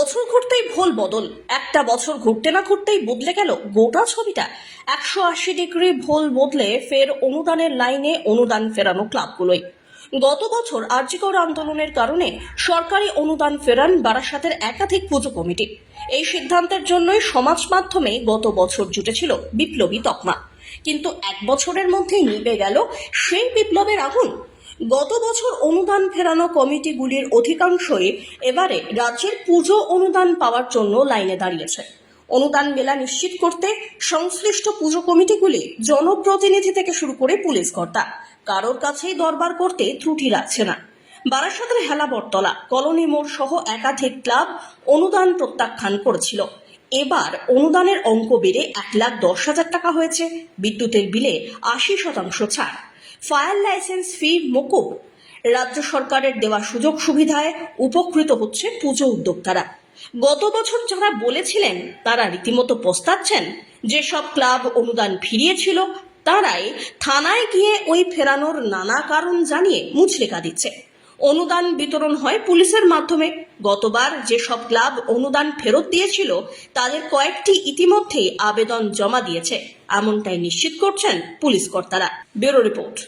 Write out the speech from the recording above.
বছর ঘুরতেই ভুল বদল। একটা বছর ঘুরতে না ঘুরতেই বদলে গেল গোটা ছবিটা। একশো আশি ডিগ্রি ভুল বদলে ফের অনুদানের লাইনে অনুদান ফেরানো ক্লাবগুলোই। গত বছর আর্যিকর আন্দোলনের কারণে সরকারি অনুদান ফেরান বারাসাতের একাধিক পুজো কমিটি। এই সিদ্ধান্তের জন্যই সমাজ মাধ্যমে গত বছর জুটেছিল বিপ্লবী তকমা। কিন্তু এক বছরের মধ্যেই নিভে গেল সেই বিপ্লবের আগুন। গত বছর অনুদান ফেরানো কমিটিগুলির অধিকাংশই এবারে রাজ্যের পুজো অনুদান পাওয়ার জন্য লাইনে দাঁড়িয়েছে। অনুদান মেলা নিশ্চিত করতে সংশ্লিষ্ট পুজো কমিটিগুলি জনপ্রতিনিধি থেকে শুরু করে পুলিশ কর্তা। কারোর কাছেই দরবার করতে ত্রুটি রাখছে না। বারাসাতের হেলাবরতলা কলোনি মোড় সহ একাধিক ক্লাব অনুদান প্রত্যাখ্যান করেছিল। এবার অনুদানের অঙ্ক বেড়ে এক লাখ দশ হাজার টাকা হয়েছে। বিদ্যুতের বিলে আশি শতাংশ ছাড়। ফায়ার লাইসেন্স ফি মকুব। রাজ্য সরকারের দেওয়া সুযোগ সুবিধায় উপকৃত হচ্ছে পুজো উদ্যোক্তারা। গত বছর যারা বলেছিলেন, তারা রীতিমতো পস্তাচ্ছেন যেসব ক্লাব অনুদান ফিরিয়েছিল, তারাই থানায় গিয়ে ওই ফেরানোর নানা কারণ জানিয়ে মুচলেকা দিচ্ছে। অনুদান বিতরণ হয় পুলিশের মাধ্যমে। গতবার যেসব ক্লাব অনুদান ফেরত দিয়েছিল, তাদের কয়েকটি ইতিমধ্যেই আবেদন জমা দিয়েছে। এমনটাই নিশ্চিত করছেন পুলিশ কর্তারা। Bureau report.